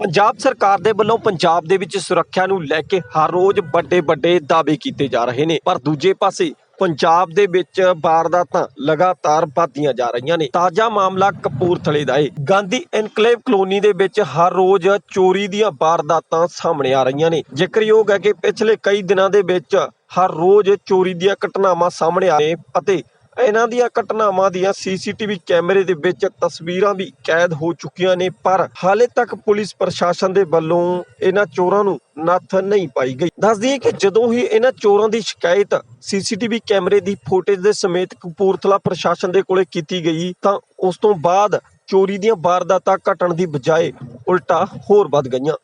ਪੰਜਾਬ ਸਰਕਾਰ ਦੇ ਵੱਲੋਂ ਪੰਜਾਬ ਦੇ ਵਿੱਚ ਸੁਰੱਖਿਆ ਨੂੰ ਲੈ ਕੇ ਹਰ ਰੋਜ਼ ਵੱਡੇ ਵੱਡੇ ਦਾਅਵੇ ਕੀਤੇ ਜਾ ਰਹੇ ਨੇ। ਪਰ ਦੂਜੇ ਪਾਸੇ ਪੰਜਾਬ ਦੇ ਵਿੱਚ ਵਾਰਦਾਤਾਂ ਲਗਾਤਾਰ ਵਧਦੀਆਂ ਜਾ ਰਹੀਆਂ ਨੇ। ਤਾਜ਼ਾ ਮਾਮਲਾ ਕਪੂਰਥਲੇ ਦਾ ਹੈ ਗਾਂਧੀ ਐਨਕਲੇਵ ਕਲੋਨੀ ਦੇ ਵਿੱਚ ਹਰ ਰੋਜ਼ ਚੋਰੀ ਦੀਆਂ ਵਾਰਦਾਤਾਂ ਸਾਹਮਣੇ ਆ ਰਹੀਆਂ ਨੇ। ਜ਼ਿਕਰਯੋਗ ਹੈ ਕਿ ਪਿਛਲੇ ਕਈ ਦਿਨਾਂ ਦੇ ਵਿੱਚ ਹਰ ਰੋਜ਼ ਚੋਰੀ ਦੀਆਂ ਘਟਨਾਵਾਂ ਸਾਹਮਣੇ ਆ ਰਹੀਆਂ ਅਤੇ ਇਹਨਾਂ ਦੀਆਂ ਘਟਨਾਵਾਂ ਦੀਆਂ ਸੀਸੀਟੀਵੀ ਕੈਮਰੇ ਦੇ ਵਿੱਚ ਤਸਵੀਰਾਂ ਵੀ ਕੈਦ ਹੋ ਚੁੱਕੀਆਂ ਨੇ, ਪਰ ਹਾਲੇ ਤੱਕ ਪੁਲਿਸ ਪ੍ਰਸ਼ਾਸਨ ਦੇ ਵੱਲੋਂ ਇਹਨਾਂ ਚੋਰਾਂ ਨੂੰ ਨੱਥ ਨਹੀਂ ਪਾਈ ਗਈ। ਦੱਸਦੀ ਦਈਏ ਕਿ ਜਦੋਂ ਹੀ ਇਹਨਾਂ ਚੋਰਾਂ ਦੀ ਸ਼ਿਕਾਇਤ ਸੀਸੀਟੀਵੀ ਕੈਮਰੇ ਦੀ ਫੁਟੇਜ ਦੇ ਸਮੇਤ ਕਪੂਰਥਲਾ ਪ੍ਰਸ਼ਾਸਨ ਦੇ ਕੋਲੇ ਕੀਤੀ ਗਈ, ਤਾਂ ਉਸ ਤੋਂ ਬਾਅਦ ਚੋਰੀ ਦੀਆਂ ਵਾਰਦਾਤਾਂ ਘਟਣ ਦੀ ਬਜਾਏ ਉਲਟਾ ਹੋਰ ਵੱਧ ਗਈਆਂ।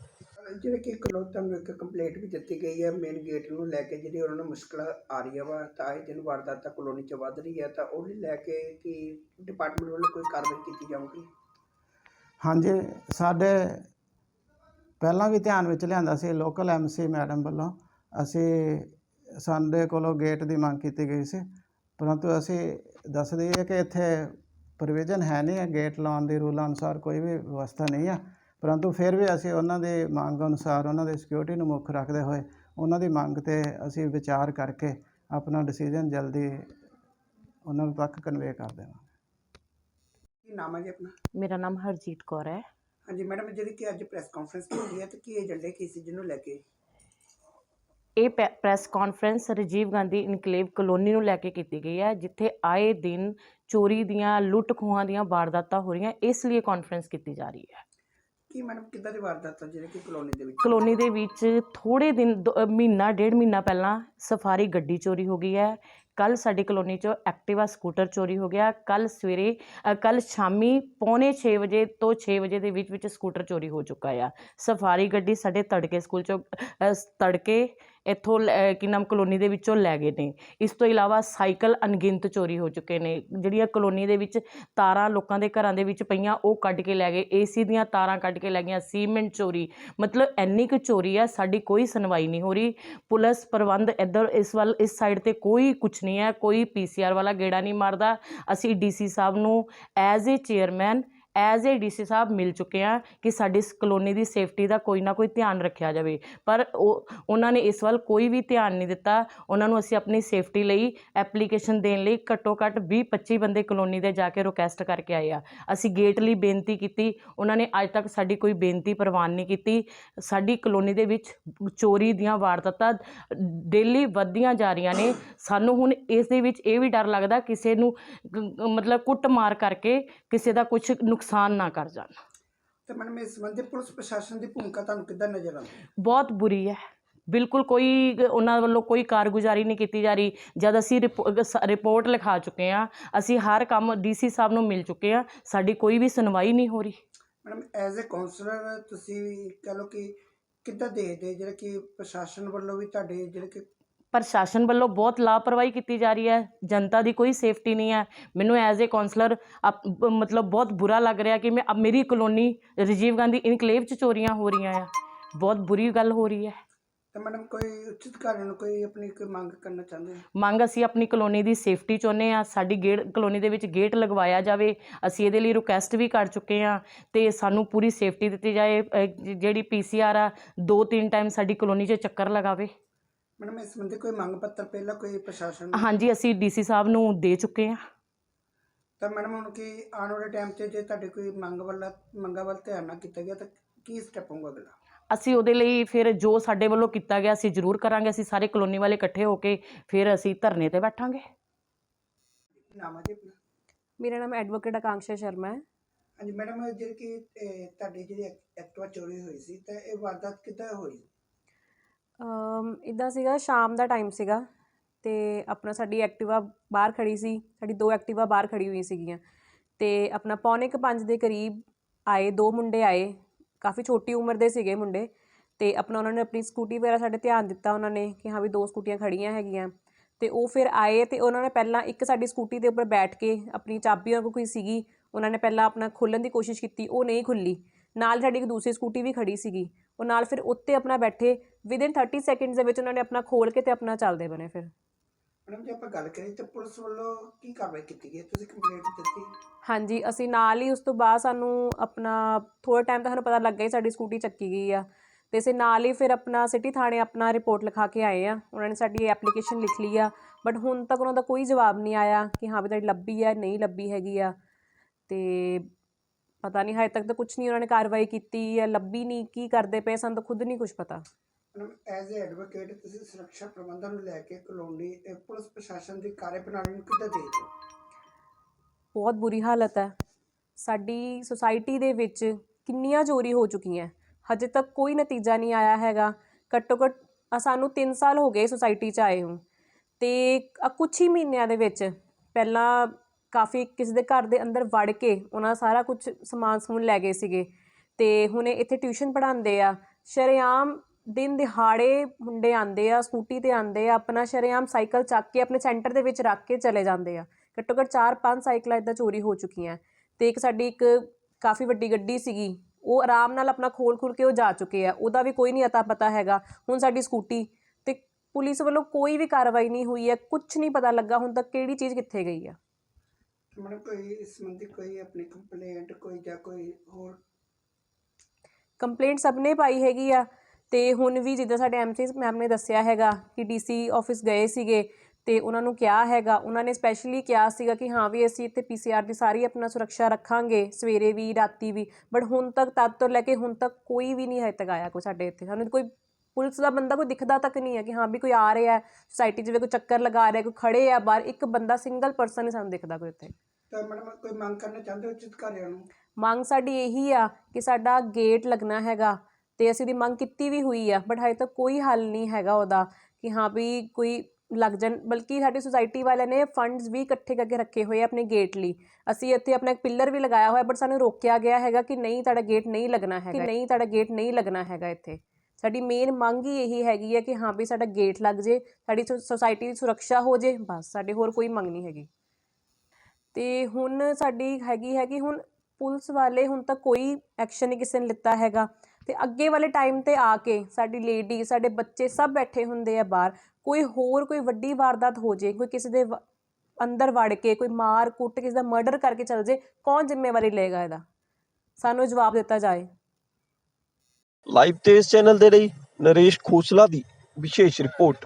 ਜਿਹੜੇ ਕਿ ਕਲੋ ਤੁਹਾਨੂੰ ਇੱਕ ਕੰਪਲੇਂਟ ਵੀ ਦਿੱਤੀ ਗਈ ਹੈ ਮੇਨ ਗੇਟ ਨੂੰ ਲੈ ਕੇ ਜਿਹੜੀ ਉਹਨਾਂ ਨੂੰ ਮੁਸ਼ਕਲ ਆ ਰਹੀ ਹੈ ਵਾ, ਤਾਂ ਇਹ ਦਿਨ ਵਾਰਦਾਤਾਂ ਕਲੋਨੀ ਚ ਵੱਧ ਰਹੀ ਹੈ, ਤਾਂ ਉਹਨੂੰ ਲੈ ਕੇ ਕਿ ਡਿਪਾਰਟਮੈਂਟ ਵੱਲੋਂ ਕੋਈ ਕਾਰਵਾਈ ਕੀਤੀ ਜਾਊਗੀ? ਹਾਂਜੀ, ਸਾਡੇ ਪਹਿਲਾਂ ਵੀ ਧਿਆਨ ਵਿੱਚ ਲਿਆਂਦਾ ਸੀ ਲੋਕਲ ਐਮਸੀ ਮੈਡਮ ਵੱਲੋਂ। ਅਸੀਂ ਸਾਡੇ ਕੋਲੋਂ ਗੇਟ ਦੀ ਮੰਗ ਕੀਤੀ ਗਈ ਸੀ, ਪਰੰਤੂ ਅਸੀਂ ਦੱਸ ਦਈਏ ਕਿ ਇੱਥੇ ਪ੍ਰੋਵੀਜ਼ਨ ਹੈ ਨਹੀਂ ਹੈ ਗੇਟ ਲਾਉਣ ਦੀ ਰੂਲਾਂ ਅਨੁਸਾਰ ਕੋਈ ਵੀ ਵਿਵਸਥਾ ਨਹੀਂ ਹੈ ਪਰੰਤੂ ਫਿਰ ਵੀ ਅਸੀਂ ਉਹਨਾਂ ਦੀ ਮੰਗ ਅਨੁਸਾਰ ਉਹਨਾਂ ਦੀ ਸਿਕਿਉਰਿਟੀ ਨੂੰ ਮੁੱਖ ਰੱਖਦੇ ਹੋਏ ਉਹਨਾਂ ਦੀ ਮੰਗ ਤੇ ਅਸੀਂ ਵਿਚਾਰ ਕਰਕੇ ਆਪਣਾ ਡਿਸੀਜਨ ਜਲਦੀ ਉਹਨਾਂ ਤੱਕ ਕਨਵੇ ਕਰ ਦੇਵਾਂਗੇ। ਕੀ ਨਾਮ ਹੈ ਜੀ ਆਪਣਾ? ਮੇਰਾ ਨਾਮ ਹਰਜੀਤ ਕੌਰ ਹੈ। ਹਾਂਜੀ ਮੈਡਮ ਜਿਹੜੀ ਕਿ ਅੱਜ ਪ੍ਰੈਸ ਕਾਨਫਰੰਸ ਕੀਤੀ ਹੈ ਤੇ ਕੀ ਏਜੰਡੇ ਕੀ ਸੀ ਜਿਹਨੂੰ ਲੈ ਕੇ? ਇਹ ਪੈ- press conference Rajiv Gandhi enclave colony ਨੂੰ ਲੈ ਕੇ ਕੀਤੀ ਗਈ ਹੈ ਜਿੱਥੇ ਆਏ ਦਿਨ ਚੋਰੀ ਦੀਆਂ ਲੁੱਟ ਖੋਹਾਂ ਦੀਆਂ ਵਾਰਦਾਤਾਂ ਹੋ ਰਹੀਆਂ ਇਸ ਲਈ ਕਾਨਫਰੰਸ ਕੀਤੀ ਜਾ ਰਹੀ ਹੈ। ਕੀ ਮੈਡਮ ਕਿੱਦਾਂ ਦੀ ਵਾਰਦਾਤਾਂ ਜਿਹੜੇ ਕਿ ਕਲੋਨੀ ਦੇ ਵਿੱਚ? ਕਲੋਨੀ ਦੇ ਵਿੱਚ ਥੋੜੇ ਦਿਨ ਦੋ- ਅ, ਮਹੀਨਾ ਡੇਢ ਮਹੀਨਾ ਪਹਿਲਾਂ ਸਫਾਰੀ ਗੱਡੀ ਚੋਰੀ ਹੋ ਗਈ ਹੈ। ਕੱਲ ਸਾਡੀ ਕਲੋਨੀ 'ਚੋਂ ਐਕਟਿਵਾ ਸਕੂਟਰ ਚੋਰੀ ਹੋ ਗਿਆ। ਕੱਲ ਸਵੇਰੇ ਕੱਲ ਸ਼ਾਮੀ ਪੌਣੇ 6 ਵਜੇ ਤੋਂ 6 ਵਜੇ ਦੇ ਵਿੱਚ ਵਿੱਚ ਸਕੂਟਰ ਚੋਰੀ ਹੋ ਚੁੱਕਾ ਆ। ਸਫਾਰੀ ਗੱਡੀ ਸਾਡੇ ਤੜਕੇ ਸਕੂਲ 'ਚੋਂ ਅ, ਤੜਕੇ ਇੱਥੋਂ ਲੈ- ਕੀ ਨਾਮ ਕਲੋਨੀ ਦੇ ਵਿੱਚੋਂ ਲੈ ਗਏ ਨੇ। ਇਸ ਤੋਂ ਇਲਾਵਾ ਸਾਈਕਲ ਅਣਗਿਣਤ ਚੋਰੀ ਹੋ ਚੁੱਕੇ ਨੇ। ਜਿਹੜੀਆਂ ਕਲੋਨੀ ਦੇ ਵਿੱਚ ਤਾਰਾਂ ਲੋਕਾਂ ਦੇ ਘਰਾਂ ਦੇ ਵਿੱਚ ਪਈਆਂ, ਉਹ ਕੱਢ ਕੇ ਲੈ ਗਏ। ਏਸੀ ਦੀਆਂ ਤਾਰਾਂ ਕੱਢ ਕੇ ਲੈ ਗਈਆਂ। ਸੀਮੈਂਟ ਚੋਰੀ, ਮਤਲਬ ਇੰਨੀ ਕੁ ਚੋਰੀ ਆ, ਸਾਡੀ ਕੋਈ ਸੁਣਵਾਈ ਨਹੀਂ ਹੋ ਰਹੀ। ਪੁਲਿਸ ਪ੍ਰਬੰਧ ਇੱਧਰ ਇਸ ਵੱਲ, ਇਸ ਸਾਈਡ ਤੇ ਕੋਈ ਕੁਝ ਨਹੀਂ ਹੈ। ਕੋਈ ਪੀਸੀਆਰ ਵਾਲਾ ਗੇੜਾ ਨਹੀਂ ਮਾਰਦਾ। ਅਸੀਂ ਡੀਸੀ ਸਾਹਿਬ ਨੂੰ as a chairman as a DC sahib ਮਿਲ ਚੁੱਕੇ ਆ ਕਿ ਸਾਡੀ ਇਸ ਕਲੋਨੀ ਦੀ ਸੇਫਟੀ ਦਾ ਕੋਈ ਨਾ ਕੋਈ ਧਿਆਨ ਰੱਖਿਆ ਜਾਵੇ। ਪਰ ਉਹ ਉਹਨਾਂ ਨੇ ਇਸ ਵੱਲ ਕੋਈ ਵੀ ਧਿਆਨ ਨਹੀਂ ਦਿੱਤਾ। ਉਹਨਾਂ ਨੂੰ ਅਸੀਂ ਆਪਣੀ ਸੇਫਟੀ ਲਈ ਐਪਲੀਕੇਸ਼ਨ ਦੇਣ ਲਈ ਘੱਟੋ ਘੱਟ 20 25 ਬੰਦੇ ਕਲੋਨੀ ਦੇ ਜਾ ਕੇ ਰਿਕੁਐਸਟ ਕਰਕੇ ਆਏ ਆ। ਅਸੀਂ ਗੇਟ ਲਈ ਬੇਨਤੀ ਕੀਤੀ। ਉਹਨਾਂ ਨੇ ਅੱਜ ਤੱਕ ਸਾਡੀ ਕੋਈ ਬੇਨਤੀ ਪ੍ਰਵਾਨ ਨਹੀਂ ਕੀਤੀ। ਸਾਡੀ ਕਲੋਨੀ ਦੇ ਵਿੱਚ ਚੋਰੀ ਦੀਆਂ ਵਾਰਦਾਤਾਂ ਡੇਲੀ ਵੱਧਦੀਆਂ ਜਾ ਰਹੀਆਂ ਨੇ। ਸਾਨੂੰ ਹੁਣ ਇਸ ਦੇ ਵਿੱਚ ਇਹ ਵੀ ਡਰ ਲੱਗਦਾ, ਕਿਸੇ ਨੂੰ ਮਤਲਬ ਕੁੱਟ ਮਾਰ ਕਰਕੇ ਕਿਸੇ ਦਾ ਕੁਝ ਨੁਕਸਾਨ ਨਾ ਕਰ ਜਾਣ। ਤੇ ਮੈਡਮ ਇਸ ਸੰਬੰਧੀ ਪੁਲਿਸ ਪ੍ਰਸ਼ਾਸਨ ਦੀ ਭੂਮਿਕਾ ਤੁਹਾਨੂੰ ਕਿੱਦਾਂ ਨਜ਼ਰ ਆਉਂਦੀ? ਹੈ ਬਹੁਤ ਬੁਰੀ ਹੈ। ਬਿਲਕੁਲ ਕੋਈ ਉਹਨਾਂ ਵੱਲੋਂ ਕੋਈ ਕਾਰਗੁਜ਼ਾਰੀ ਨਹੀਂ ਕੀਤੀ ਜਾ ਰਹੀ। ਜਦ ਅਸੀਂ ਰਿਪੋਰਟ ਲਿਖਾ ਚੁੱਕੇ ਹਾਂ ਅਸੀਂ ਹਰ ਕੰਮ ਡੀਸੀ ਸਾਹਿਬ ਨੂੰ ਮਿਲ ਚੁੱਕੇ ਹਾਂ ਸਾਡੀ ਕੋਈ ਵੀ ਸੁਣਵਾਈ ਨਹੀਂ ਹੋ ਰਹੀ। ਮੈਡਮ ਐਜ਼ ਅ ਕਾਉਂਸਲਰ ਤੁਸੀਂ ਕਹ ਲਓ ਕਿ ਕਿੱਦਾਂ ਦੇਖਦੇ ਜਿਹੜੇ ਕਿ ਪ੍ਰਸ਼ਾਸਨ ਵੱਲੋਂ ਵੀ ਤੁਹਾਡੇ ਜਿਹੜੇ ਕਿ ਪ੍ਰਸ਼ਾਸਨ ਵੱਲੋਂ ਬਹੁਤ ਲਾਪਰਵਾਹੀ ਕੀਤੀ ਜਾ ਰਹੀ ਹੈ। ਜਨਤਾ ਦੀ ਕੋਈ ਸੇਫਟੀ ਨਹੀਂ ਹੈ। ਮੈਨੂੰ ਐਜ਼ ਏ ਕਾਉਂਸਲਰ ਮਤਲਬ ਬਹੁਤ ਬੁਰਾ ਲੱਗ ਰਿਹਾ ਕਿ ਮੈਂ ਮੇਰੀ ਕਲੋਨੀ ਰਾਜੀਵ ਗਾਂਧੀ ਇਨਕਲੇਵ 'ਚ ਚੋਰੀਆਂ ਹੋ ਰਹੀਆਂ ਆ। ਬਹੁਤ ਬੁਰੀ ਗੱਲ ਹੋ ਰਹੀ ਹੈ। ਤਾਂ ਮੈਡਮ ਕੋਈ ਉੱਚ ਅਧਿਕਾਰੀ ਨੂੰ ਕੋਈ ਆਪਣੀ ਕੋਈ ਮੰਗ ਕਰਨਾ ਚਾਹੁੰਦੇ ਹੋ? ਮੰਗ ਅਸੀਂ ਆਪਣੀ ਕਲੋਨੀ ਦੀ ਸੇਫਟੀ ਚਾਹੁੰਦੇ ਆ ਸਾਡੀ ਗੇਟ ਕਲੋਨੀ ਦੇ ਵਿੱਚ ਗੇਟ ਲਗਵਾਇਆ ਜਾਵੇ। ਅਸੀਂ ਇਹਦੇ ਲਈ ਰਿਕੁਐਸਟ ਵੀ ਕਰ ਚੁੱਕੇ ਆ ਤੇ ਸਾਨੂੰ ਪੂਰੀ ਸੇਫਟੀ ਦਿੱਤੀ ਜਾਏ। ਅ, ਜਿਹੜੀ ਪੀਸੀਆਰ ਆ ਦੋ ਤਿੰਨ ਟਾਈਮ ਸਾਡੀ ਕਲੋਨੀ 'ਚ ਚੱਕਰ ਲਗਾਵੇ। ਮੈਡਮ ਇਸ ਸੰਬੰਧੀ ਕੋਈ ਮੰਗ ਪੱਤਰ ਪਹਿਲਾਂ ਕੋਈ ਪ੍ਰਸ਼ਾਸਨ ਨੂੰ- ਹਾਂਜੀ ਅਸੀਂ ਡੀਸੀ ਸਾਹਿਬ ਨੂੰ ਦੇ ਚੁੱਕੇ ਆ ਤਾਂ ਮੈਡਮ ਹੁਣ ਕੀ ਆਉਣ ਵਾਲੇ ਟਾਈਮ 'ਤੇ ਜੇ ਤੁਹਾਡੇ ਕੋਈ ਮੰਗ ਵੱਲ ਮੰਗਾਂ ਵੱਲ ਧਿਆਨ ਨਾ ਕੀਤਾ ਗਿਆ ਤਾਂ ਕੀ ਸਟੈਪ ਹੋਊਗਾ ਅਗਲਾ? ਅਸੀਂ ਉਹਦੇ ਲਈ ਫਿਰ ਜੋ ਸਾਡੇ ਵੱਲੋਂ ਕੀਤਾ ਗਿਆ ਅਸੀਂ ਜ਼ਰੂਰ ਕਰਾਂਗੇ। ਅਸੀਂ ਸਾਰੇ ਕਲੋਨੀ ਵਾਲੇ ਇਕੱਠੇ ਹੋ ਕੇ ਫਿਰ ਅਸੀਂ ਧਰਨੇ ਤੇ ਬੈਠਾਂਗੇ। ਨਾਮ ਹੈ ਜੀ ਆਪਣਾ? ਮੇਰਾ ਨਾਮ ਐਡਵੋਕੇਟ ਆਕਾਂक्षा ਸ਼ਰਮਾ ਹੈ। ਹਾਂਜੀ ਮੈਡਮ ਜਿਹੜੀ ਕਿ ਇਹ ਤੁਹਾਡੀ ਜਿਹੜੀ ਐਕਟਿਵਾ ਚੋਰੀ ਹੋਈ ਸੀ ਤਾਂ ਇਹ ਵਾਰਦਾਤ ਕਿੱਦਾਂ ਹੋਈ? ਇੱਦਾਂ ਸੀਗਾ, ਸ਼ਾਮ ਦਾ ਟਾਈਮ ਸੀਗਾ ਅਤੇ ਆਪਣਾ ਸਾਡੀ ਐਕਟਿਵਾ ਬਾਹਰ ਖੜ੍ਹੀ ਸੀ, ਸਾਡੀ ਦੋ ਐਕਟਿਵਾ ਬਾਹਰ ਖੜ੍ਹੀ ਹੋਈ ਸੀਗੀਆਂ ਅਤੇ ਆਪਣਾ ਪੌਣੇ ਕੁ ਪੰਜ ਦੇ ਕਰੀਬ ਆਏ, ਦੋ ਮੁੰਡੇ ਆਏ, ਕਾਫੀ ਛੋਟੀ ਉਮਰ ਦੇ ਸੀਗੇ ਮੁੰਡੇ ਅਤੇ ਆਪਣਾ ਉਹਨਾਂ ਨੇ ਆਪਣੀ ਸਕੂਟੀ ਵਗੈਰਾ ਸਾਡੇ ਧਿਆਨ ਦਿੱਤਾ ਉਹਨਾਂ ਨੇ ਕਿ ਹਾਂ ਵੀ ਦੋ ਸਕੂਟੀਆਂ ਖੜੀਆਂ ਹੈਗੀਆਂ ਅਤੇ ਉਹ ਫਿਰ ਆਏ ਅਤੇ ਉਹਨਾਂ ਨੇ ਪਹਿਲਾਂ ਇੱਕ ਸਾਡੀ ਸਕੂਟੀ ਦੇ ਉੱਪਰ ਬੈਠ ਕੇ ਆਪਣੀ ਚਾਬੀ ਉਹਨਾਂ ਕੋਲ ਕੋਈ ਸੀਗੀ, ਉਹਨਾਂ ਨੇ ਪਹਿਲਾਂ ਆਪਣਾ ਖੋਲ੍ਹਣ ਦੀ ਕੋਸ਼ਿਸ਼ ਕੀਤੀ, ਉਹ ਨਹੀਂ ਖੁੱਲੀ ਨਾਲ ਸਾਡੀ ਇੱਕ ਦੂਸਰੀ ਸਕੂਟੀ ਵੀ ਖੜੀ ਸੀਗੀ। ਉਹ ਨਾਲ ਫਿਰ ਉੱਤੇ ਆਪਣਾ ਬੈਠੇ ਵਿਦਿਨ 30 ਸੈਕਿੰਡਸ ਦੇ ਵਿੱਚ ਉਹਨਾਂ ਨੇ ਆਪਣਾ ਖੋਲ ਕੇ ਤੇ ਆਪਣਾ ਚੱਲਦੇ ਬਣੇ ਫਿਰ। ਮੈਡਮ ਜੇ ਆਪਾਂ ਗੱਲ ਕਰੀਏ ਤਾਂ ਪੁਲਿਸ ਵੱਲੋਂ ਕੀ ਕਾਰਵਾਈ ਕੀਤੀ ਗਈ? ਤੁਸੀਂ ਕੰਪਲੇਂਟ ਦਿੱਤੀ। ਹਾਂਜੀ ਅਸੀਂ ਨਾਲ ਹੀ ਉਸ ਤੋਂ ਬਾਅਦ ਸਾਨੂੰ ਆਪਣਾ ਥੋੜਾ ਟਾਈਮ ਤੱਕ ਸਾਨੂੰ ਪਤਾ ਲੱਗਾ ਹੀ ਸਾਡੀ ਸਕੂਟੀ ਚੱਕੀ ਗਈ ਆ। ਤੇ ਅਸੀਂ ਨਾਲ ਹੀ ਫਿਰ ਆਪਣਾ ਸਿਟੀ ਥਾਣੇ ਆਪਣਾ ਰਿਪੋਰਟ ਲਿਖਾ ਕੇ ਆਏ ਆ। ਉਹਨਾਂ ਨੇ ਸਾਡੀ ਐਪਲੀਕੇਸ਼ਨ ਲਿਖ ਲਈ ਆ। ਬਟ ਹੁਣ ਤੱਕ ਉਹਨਾਂ ਦਾ ਕੋਈ ਜਵਾਬ ਨਹੀਂ ਆਇਆ ਕਿ ਹਾਂ ਵੀ ਤੁਹਾਡੀ ਲੱਭੀ ਆ ਨਹੀਂ ਲੱਭੀ ਹੈਗੀ ਆ। ਤੇ ਪਤਾ ਨਹੀਂ ਹਜੇ ਤੱਕ ਤਾਂ ਕੁਝ ਨਹੀਂ ਉਹਨਾਂ ਨੇ ਕਾਰਵਾਈ ਕੀਤੀ ਆ ਲੱਭੀ ਨਹੀਂ ਕੀ ਕਰਦੇ ਪਏ ਸਾਨੂੰ ਤਾਂ ਖੁਦ ਨਹੀਂ ਕੁਝ ਪਤਾ। ਐਜ਼ ਅ ਐਡਵੋਕੇਟ ਤੁਸੀਂ ਸੁਰੱਖਿਆ ਪ੍ਰਬੰਧਾਂ ਨੂੰ ਲੈ ਕੇ ਕਲੋਨੀ ਇਹ ਪੁਲਿਸ ਪ੍ਰਸ਼ਾਸਨ ਦੀ ਕਾਰਜਪ੍ਰਣਾਲੀ ਨੂੰ ਕਿੱਦਾਂ ਦੇਖਦੇ ਹੋ? ਬਹੁਤ ਬੁਰੀ ਹਾਲਤ ਹੈ। ਸਾਡੀ ਸੁਸਾਇਟੀ ਦੇ ਵਿੱਚ ਕਿੰਨੀਆਂ ਚੋਰੀ ਹੋ ਚੁੱਕੀਆਂ ਹਜੇ ਤੱਕ ਕੋਈ ਨਤੀਜਾ ਨਹੀਂ ਆਇਆ ਹੈਗਾ। ਘੱਟੋ ਘੱਟ ਸਾਨੂੰ 3 ਸਾਲ ਹੋ ਗਏ ਸੁਸਾਇਟੀ 'ਚ ਆਏ ਨੂੰ। ਤੇ ਕੁਛ ਹੀ ਮਹੀਨਿਆਂ ਦੇ ਵਿੱਚ ਪਹਿਲਾਂ ਕਾਫੀ ਕਿਸੇ ਦੇ ਘਰ ਦੇ ਅੰਦਰ ਵੜ ਕੇ ਉਹਨਾਂ ਸਾਰਾ ਕੁਝ ਸਮਾਨ ਸਮੂਨ ਲੈ ਗਏ ਸੀਗੇ। ਤੇ ਹੁਣ ਇਹ ਇੱਥੇ ਟਿਊਸ਼ਨ ਪੜ੍ਹਾਉਂਦੇ ਆ। ਸ਼ਰੇਆਮ ਦਿਨ ਦਿਹਾੜੇ ਮੁੰਡੇ ਆਉਂਦੇ ਆ, ਸਕੂਟੀ ਤੇ ਆਉਂਦੇ ਆ, ਆਪਣਾ ਸ਼ਰੇਆਮ ਸਾਈਕਲ ਚੱਕ ਕੇ ਆਪਣੇ ਸੈਂਟਰ ਦੇ ਵਿੱਚ ਰੱਖ ਕੇ ਚਲੇ ਜਾਂਦੇ ਆ। ਘੱਟੋ ਘੱਟ 4-5 ਸਾਈਕਲਾਂ ਇਦਾਂ ਚੋਰੀ ਹੋ ਚੁੱਕੀਆਂ। ਤੇ ਇੱਕ ਸਾਡੀ ਇੱਕ ਕਾਫੀ ਵੱਡੀ ਗੱਡੀ ਸੀਗੀ, ਉਹ ਆਰਾਮ ਨਾਲ ਆਪਣਾ ਖੋਲ ਖੁਲ ਕੇ ਉਹ ਜਾ ਚੁੱਕੇ ਆ। ਉਹਦਾ ਵੀ ਕੋਈ ਨਹੀਂ ਅਤਾ ਪਤਾ ਹੈਗਾ। ਹੁਣ ਸਾਡੀ ਸਕੂਟੀ ਤੇ ਪੁਲਿਸ ਵੱਲੋਂ ਕੋਈ ਵੀ ਕਾਰਵਾਈ ਨਹੀਂ ਹੋਈ ਹੈ ਕੁਝ ਨਹੀਂ ਪਤਾ ਲੱਗਾ ਹੁਣ ਤੱਕ ਕਿਹੜੀ ਚੀਜ਼ ਕਿੱਥੇ ਗਈ ਆ। ਮੈਡਮ ਕੋਈ ਇਸ ਸੰਬੰਧੀ ਕੋਈ ਆਪਣੀ ਕੰਪਲੇਂਟ ਕੋਈ ਜਾਂ ਕੋਈ ਹੋਰ ਕੰਪਲੇਂਟ ਸਭ ਨੇ ਪਾਈ ਹੈਗੀ ਆ ਤੇ ਹੁਣ ਵੀ ਜਿੱਦਾਂ ਸਾਡੇ ਐਮਸੀ ਮੈਮ ਨੇ ਦੱਸਿਆ ਹੈਗਾ ਕਿ ਡੀਸੀ ਆਫਿਸ ਗਏ ਸੀਗੇ ਤੇ ਉਹਨਾਂ ਨੂੰ ਕਿਹਾ ਹੈਗਾ, ਉਹਨਾਂ ਨੇ ਸਪੈਸ਼ਲੀ ਕਿਹਾ ਸੀਗਾ ਕਿ ਹਾਂ ਵੀ ਅਸੀਂ ਇੱਥੇ ਪੀਸੀਆਰ ਦੀ ਸਾਰੀ ਆਪਣਾ ਸੁਰੱਖਿਆ ਰੱਖਾਂਗੇ ਸਵੇਰੇ ਵੀ, ਰਾਤੀ ਵੀ ਬਟ ਹੁਣ ਤੱਕ ਤਦ ਤੋਂ ਲੈ ਕੇ ਹੁਣ ਤੱਕ ਕੋਈ ਵੀ ਨਹੀਂ ਹਜੇ ਤੱਕ ਆਇਆ ਕੋਈ ਸਾਡੇ ਇੱਥੇ, ਸਾਨੂੰ ਕੋਈ ਪੁਲਿਸ ਦਾ ਬੰਦਾ ਕੋਈ ਦਿਖਦਾ ਤੱਕ ਨਹੀਂ ਹੈ ਕਿ ਹਾਂ ਵੀ ਕੋਈ ਆ ਰਿਹਾ ਸੁਸਾਇਟੀ 'ਚ ਵੀ ਕੋਈ ਚੱਕਰ ਲਗਾ ਰਿਹਾ ਕੋਈ ਖੜੇ ਆ ਬਾਹਰ ਇੱਕ ਬੰਦਾ ਸਿੰਗਲ ਪਰਸਨ ਨਹੀਂ ਸਾਨੂੰ ਦਿਖਦਾ ਕੋਈ ਇੱਥੇ ਤਾਂ ਮੈਡਮ ਕੋਈ ਮੰਗ ਕਰਨਾ ਚਾਹੁੰਦੇ ਹੋ ਉਚਿਤ ਅਧਿਕਾਰੀਆਂ ਨੂੰ? ਮੰਗ ਸਾਡੀ ਇਹੀ ਆ ਕਿ ਸਾਡਾ ਗੇਟ ਲੱਗਣਾ ਹੈਗਾ ਤੇ ਅਸੀਂ ਦੀ ਮੰਗ ਕੀਤੀ ਵੀ ਹੋਈ ਆ ਬਟ ਹਜੇ ਤੱਕ ਕੋਈ ਹੱਲ ਨਹੀਂ ਹੈਗਾ ਉਹਦਾ ਕਿ ਹਾਂ ਵੀ ਕੋਈ ਲੱਗ ਜਾਣ ਬਲਕਿ ਸਾਡੀ ਸੁਸਾਇਟੀ ਵਾਲਿਆਂ ਨੇ ਫੰਡਸ ਵੀ ਇਕੱਠੇ ਕਰਕੇ ਰੱਖੇ ਹੋਏ ਆ ਆਪਣੇ ਗੇਟ ਲਈ। ਅਸੀਂ ਇੱਥੇ ਆਪਣਾ ਇੱਕ ਪਿੱਲਰ ਵੀ ਲਗਾਇਆ ਹੋਇਆ ਬਟ ਸਾਨੂੰ ਰੋਕਿਆ ਗਿਆ ਹੈਗਾ ਕਿ ਨਹੀਂ ਤੁਹਾਡਾ ਗੇਟ ਨਹੀਂ ਲੱਗਣਾ ਹੈਗਾ ਕਿ ਨਹੀਂ? ਤੁਹਾਡਾ ਗੇਟ ਨਹੀਂ ਲੱਗਣਾ ਹੈਗਾ ਇੱਥੇ। ਸਾਡੀ ਮੇਨ ਮੰਗ ਹੀ ਇਹੀ ਹੈਗੀ ਹੈ ਕਿ ਹਾਂ ਵੀ ਸਾਡਾ ਗੇਟ ਲੱਗ ਜੇ, ਸਾਡੀ ਸੁਸਾਇਟੀ ਦੀ ਸੁਰੱਖਿਆ ਹੋ ਜੇ, ਬਸ ਸਾਡੇ ਹੋਰ ਕੋਈ ਮੰਗ ਨਹੀਂ ਹੈਗੀ। ਤੇ ਹੁਣ ਸਾਡੀ ਹੈਗੀ ਹੈ ਕਿ ਹੁਣ ਪੁਲਿਸ ਵਾਲੇ ਹੁਣ ਤੱਕ ਕੋਈ ਐਕਸ਼ਨ ਨਹੀਂ ਕਿਸੇ ਨੇ ਲਿੱਤਾ ਹੈਗਾ। ਤੇ ਅੱਗੇ ਵਾਲੇ ਟਾਈਮ ਤੇ ਆ ਕੇ ਸਾਡੀ ਲੇਡੀ ਸਾਡੇ ਬੱਚੇ ਸਭ ਬੈਠੇ ਹੁੰਦੇ ਆ ਬਾਹਰ। ਕੋਈ ਹੋਰ ਕੋਈ ਵੱਡੀ ਵਾਰਦਾਤ ਹੋ ਜੇ, ਕੋਈ ਕਿਸੇ ਦੇ ਅੰਦਰ ਵੜ ਕੇ, ਕੋਈ ਮਾਰ ਕੁੱਟ, ਕਿਸੇ ਦਾ ਮਰਡਰ ਕਰਕੇ ਚਲ ਜੇ, ਕੌਣ ਜ਼ਿੰਮੇਵਾਰੀ ਲਏਗਾ ਇਹਦਾ? ਸਾਨੂੰ ਜਵਾਬ ਦਿੱਤਾ ਜਾਏ। ਲਾਈਵ ਤੇਜ਼ ਚੈਨਲ ਦੇ ਲਈ ਨਰੇਸ਼ ਖੋਸਲਾ ਦੀ ਵਿਸ਼ੇਸ਼ ਰਿਪੋਰਟ।